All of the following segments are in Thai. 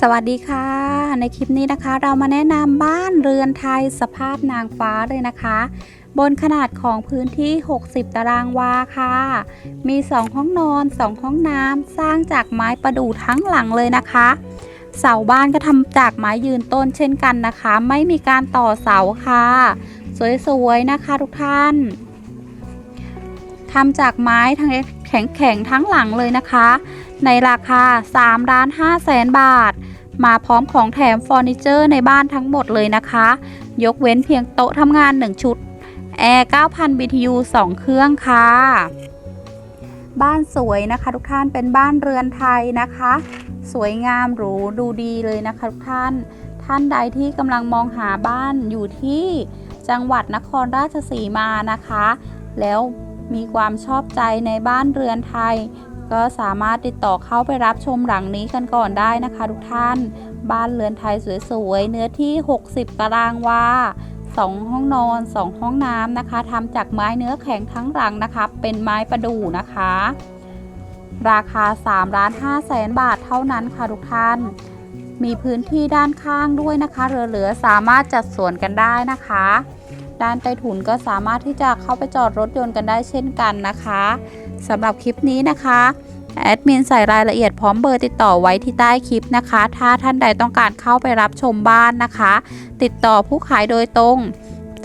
สวัสดีค่ะ ในคลิปนี้นะคะ เรามาแนะนำบ้านเรือนไทยสภาพนางฟ้าเลยนะคะ บนขนาดของพื้นที่ 60 ตารางวาค่ะ มี 2 ห้องนอน 2 ห้องน้ำสร้างจากไม้ประดู่ทั้งหลังเลยนะคะ เสาบ้านก็ทำจากไม้ยืนต้นเช่นกันนะคะ ไม่มีการต่อเสาค่ะ สวยๆนะคะทุกท่านทำจากไม้ทั้ง แข็งๆทั้งหลังเลยนะคะ ในราคา3ล้าน5แสนบาท มาพร้อมของแถมเฟอร์นิเจอร์ในบ้านทั้งหมดเลยนะคะ ยกเว้นเพียงโต๊ะทำงาน 1 ชุด แอร์ 9,000 BTU 2 เครื่องค่ะ บ้านสวยนะคะ ทุกท่านเป็นบ้านเรือนไทยนะคะ สวยงามหรูดูดีเลยนะคะทุกท่าน ท่านใดที่กำลังมองหาบ้านอยู่ที่จังหวัดนครราชสีมานะคะ แล้ว มีความชอบใจในบ้านเรือนไทย ก็สามารถติดต่อเข้าไปรับชมหลังนี้กันก่อนได้นะคะทุกท่าน บ้านเรือนไทยสวยๆ เนื้อที่ 60 ตารางวา2 ห้องนอน 2 ห้องน้ำนะคะทำจากไม้เนื้อแข็งทั้งหลังนะคะ เป็นไม้ประดู่นะคะ ราคา3ล้าน5แสนบาทเท่านั้นค่ะทุกท่าน มีพื้นที่ด้านข้างด้วยนะคะเหลือๆสามารถจัดสวนกันได้นะคะ ด้านใต้ถุนก็สามารถที่จะเข้าไปจอดรถยนต์กันได้เช่นกันนะคะสำหรับคลิปนี้นะคะแอดมินใส่รายละเอียดพร้อมเบอร์ติดต่อไว้ที่ใต้คลิปนะคะ ถ้าท่านใดต้องการเข้าไปรับชมบ้านนะคะ ติดต่อผู้ขายโดยตรง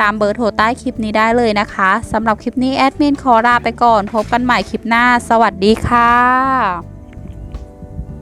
ตามเบอร์โทรใต้คลิปนี้ได้เลยนะคะสำหรับคลิปนี้แอดมินขอลาไปก่อน พบกันใหม่คลิปหน้า สวัสดีค่ะ